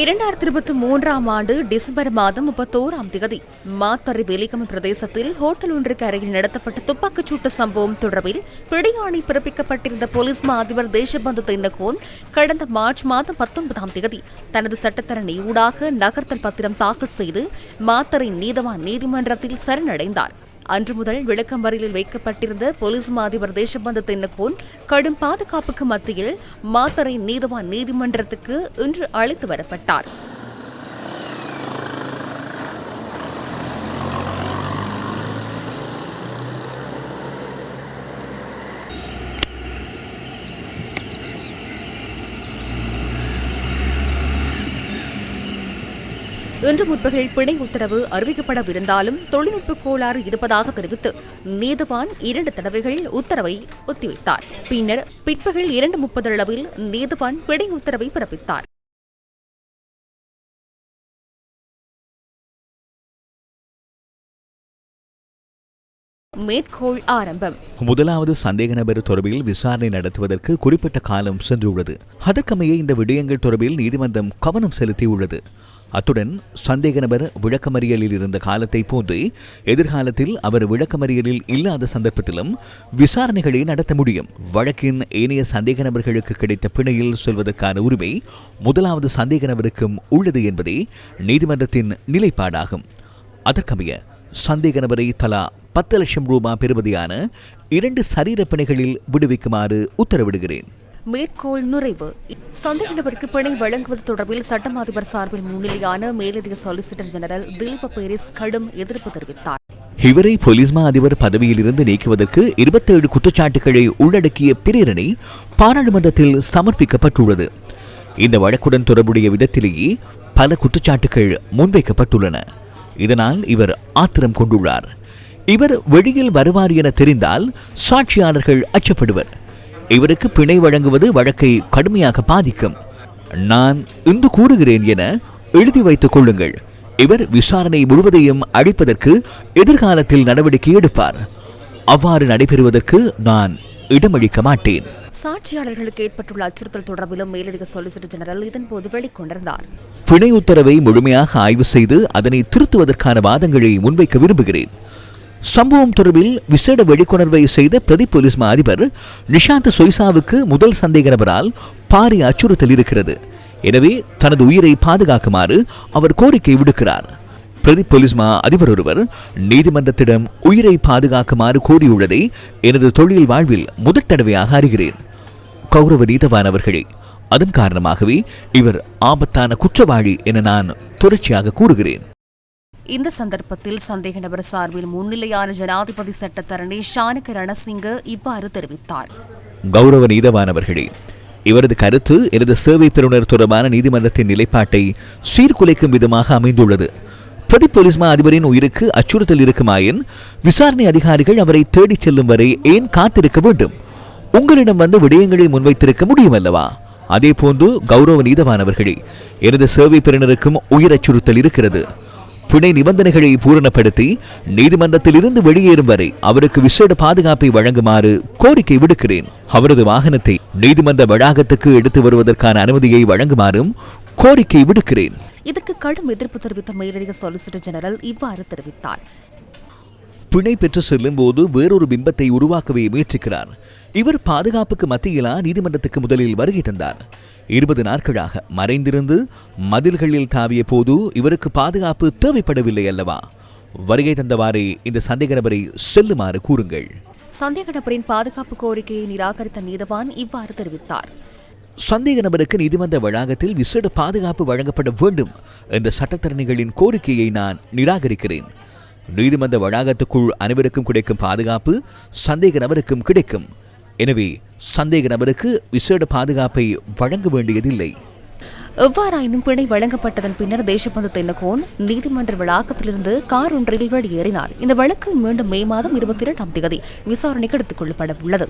இரண்டாயிரத்தி இருபத்தி மூன்றாம் ஆண்டு டிசம்பர் மாதம் முப்பத்தோராம் தேதி மாத்தறை வெலிகம் பிரதேசத்தில் ஹோட்டல் ஒன்றுக்கு அருகில் நடத்தப்பட்ட துப்பாக்கிச்சூட்டு சம்பவம் தொடர்பில் பிடியாணை பிறப்பிக்கப்பட்டிருந்த போலீஸ் மா அதிபர் தேசபந்து தென்னகோன் கடந்த மார்ச் மாதம் பத்தொன்பதாம் தேதி தனது சட்டத்தரணி ஊடாக நகர்த்தல் பத்திரம் தாக்கல் செய்து மாத்தறை நீதவான் நீதிமன்றத்தில் சரணடைந்தார். அன்று முதல் விளக்கமறியலில் வைக்கப்பட்டிருந்த போலீஸ் மா அதிபர் தேசபந்து தென்னகோன் கடும் பாதுகாப்புக்கு மத்தியில் மாத்தறை நீதவான் நீதிமன்றத்துக்கு இன்று அழைத்து வரப்பட்டார். இன்று முற்பகல் பிணை உத்தரவு அறிவிக்கப்படவிருந்தாலும் தொழில்நுட்ப கோளாறு இருப்பதாக தெரிவித்து நீதவான் இரண்டு தடவைகள் உத்தரவை ஒத்திவைத்தார். பின்னர் பிற்பகல் இரண்டு முப்பது அளவில் நீதவான் பிணை உத்தரவை பிறப்பித்தார். மேற்கோள் ஆரம்பம். முதலாவது சந்தேக நபர் தொடர்பில் விசாரணை நடத்துவதற்கு குறிப்பிட்ட காலம் சென்றுள்ளது. அதற்கமைய இந்த விடயங்கள் தொடர்பில் நீதிமன்றம் கவனம் செலுத்தியுள்ளது. அத்துடன் சந்தேக நபர் விளக்கமறியலில் இருந்த காலத்தை போன்று எதிர்காலத்தில் அவர் விளக்கமறியலில் இல்லாத சந்தர்ப்பத்திலும் விசாரணைகளை நடத்த முடியும். வழக்கின் ஏனைய சந்தேக நபர்களுக்கு கிடைத்த பிணையில் சொல்வதற்கான உரிமை முதலாவது சந்தேக நபருக்கும் உள்ளது என்பதே நீதிமன்றத்தின் நிலைப்பாடாகும். அதற்கமைய சந்தேக நபரை தலா பத்து லட்சம் ரூபாய் பெறுவதையான இரண்டு சரீர பிணைகளில் விடுவிக்குமாறு உத்தரவிடுகிறேன். மேற்கோள் நுழைவு சந்தேக நபருக்கு பிணை வழங்குவது தொடர்பில் சட்டம் அதிபர் சார்பில் முன்னிலையான மேலதிக சொலிசிட்டர் ஜெனரல் திலீப பேரிஸ் கடும் எதிர்ப்பு தெரிவித்தார். இவரை பொலிஸ்மா அதிபர் அதிபர் பதவியிலிருந்து நீக்குவதற்கு இருபத்தேழு குற்றச்சாட்டுகளை உள்ளடக்கிய பிரேரணை பாராளுமன்றத்தில் சமர்ப்பிக்கப்பட்டுள்ளது. இந்த வழக்குடன் தொடர்புடைய விதத்திலேயே பல குற்றச்சாட்டுகள் முன்வைக்கப்பட்டுள்ளன. இதனால் இவர் ஆத்திரம் கொண்டுள்ளார். இவர் வெளியில் வருவார் என தெரிந்தால் சாட்சியாளர்கள் அச்சப்படுவர். இவருக்கு பிணை வழங்குவது வழக்கை கடுமையாக பாதிக்கும். நான் இன்று கூறுகிறேன் என எழுதி வைத்துக் கொள்ளுங்கள். இவர் விசாரணை முழுவதையும் அழிப்பதற்கு எதிர்காலத்தில் நடவடிக்கை எடுப்பார். அவ்வாறு நடைபெறுவதற்கு நான் இடமளிக்க மாட்டேன். சாட்சியாளர்களுக்கு ஏற்பட்டுள்ள அச்சுறுத்தல் தொடர்பிலும் மேலதிக சொலிசிட்டர் ஜெனரல் இதன்போது வெளிக்கொண்டிருந்தார். பிணை உத்தரவை முழுமையாக ஆய்வு செய்து அதனை திருத்துவதற்கான வாதங்களை முன்வைக்க விரும்புகிறேன். சம்பவம் தொடர்பில் விசேட வெளிக்கொணர்வை செய்த பிரதி போலீஸ் மா அதிபர் நிஷாந்த் சொய்சாவுக்கு முதல் சந்தேக நபரால் பாரிய அச்சுறுத்தல் இருக்கிறது. எனவே தனது உயிரை பாதுகாக்குமாறு அவர் கோரிக்கை விடுக்கிறார். பிரதி போலீஸ் மா அதிபர் ஒருவர் நீதிமன்றத்திடம் உயிரை பாதுகாக்குமாறு கோரியுள்ளதை எனது தொழில் வாழ்வில் முதற் தடவையாக அறிகிறேன். கௌரவ நீதவான் அவர்களே அதன் காரணமாகவே இவர் ஆபத்தான குற்றவாளி என நான் தொடர்ச்சியாக கூறுகிறேன். இந்த சந்தர்ப்பத்தில் சந்தேக நபர் சார்பில் முன்னிலையான ஜனாதிபதி சட்டத்தரணி ஷானக ரணசிங்க இவ்வாறு தெரிவித்தார். கௌரவ நீதவானவர்களே இவரது கருத்து எனது சேவை பெறுநர் தொடர்பான நீதிமன்றத்தின் நிலைப்பாட்டை சீர்குலைக்கும் விதமாக அமைந்துள்ளது. பிரதி போலீஸ் மா அதிபரின் உயிருக்கு அச்சுறுத்தல் இருக்குமாயின் விசாரணை அதிகாரிகள் அவரை தேடிச் செல்லும் வரை ஏன் காத்திருக்க வேண்டும்? உங்களிடம் வந்து விடயங்களை முன்வைத்திருக்க முடியும் அல்லவா அதே போன்று கௌரவ நீதவானவர்களே எனது சேவை பெறுநருக்கும் உயிர் அச்சுறுத்தல் இருக்கிறது. பிணை நிபந்தனைகளை பூரணப்படுத்தி நீதிமன்றத்தில் இருந்து வெளியேறும் வரை அவருக்கு விசேட பாதுகாப்பை வழங்குமாறு கோரிக்கை விடுக்கிறேன். அவரது வாகனத்தை நீதிமன்ற வளாகத்துக்கு எடுத்து வருவதற்கான அனுமதியை வழங்குமாறும் கோரிக்கை விடுக்கிறேன். இதற்கு கடும் எதிர்ப்பு தெரிவித்த மேலதிக சொலிசிட்டர் ஜெனரல் இவ்வாறு தெரிவித்தார். பிணை பெற்று செல்லும் போது வேறொரு பிம்பத்தை உருவாக்கவே முயற்சிக்கிறார். இவர் பாதுகாப்புக்கு மத்தியிலா நீதிமன்றத்துக்கு முதலில் வருகை தந்தார். இருபது நாட்களாக மறைந்திருந்து மதில்களில் தாவிய போது இவருக்கு பாதுகாப்பு தேவைப்படவில்லை அல்லவா? வருகை தந்தவாறே இந்த சந்தேக நபரை செல்லுமாறு கூறுங்கள். சந்தேக நபரின் பாதுகாப்பு கோரிக்கையை நிராகரித்த நீதவான் இவ்வாறு தெரிவித்தார். சந்தேக நபருக்கு நீதிமன்ற வளாகத்தில் விசேட பாதுகாப்பு வழங்கப்பட வேண்டும் என்ற சட்டத்தரணிகளின் கோரிக்கையை நான் நிராகரிக்கிறேன். நீதிமன்ற வளாகத்துக்குள் அனைவருக்கும் கிடைக்கும் பாதுகாப்பு சந்தேக நபருக்கும் கிடைக்கும். எனவே சந்தேக நபருக்கு விசேட பாதுகாப்பை வழங்க வேண்டியதில்லை. எவ்வாறாயினும் பிணை வழங்கப்பட்டதன் பின்னர் தேசபந்து தென்னகோன் நீதிமன்ற வளாகத்திலிருந்து கார் ஒன்றில் வெளியேறினார். இந்த வழக்கு மீண்டும் மே மாதம் இருபத்தி இரண்டாம் தேதி விசாரணைக்கு எடுத்துக் கொள்ளப்பட உள்ளது.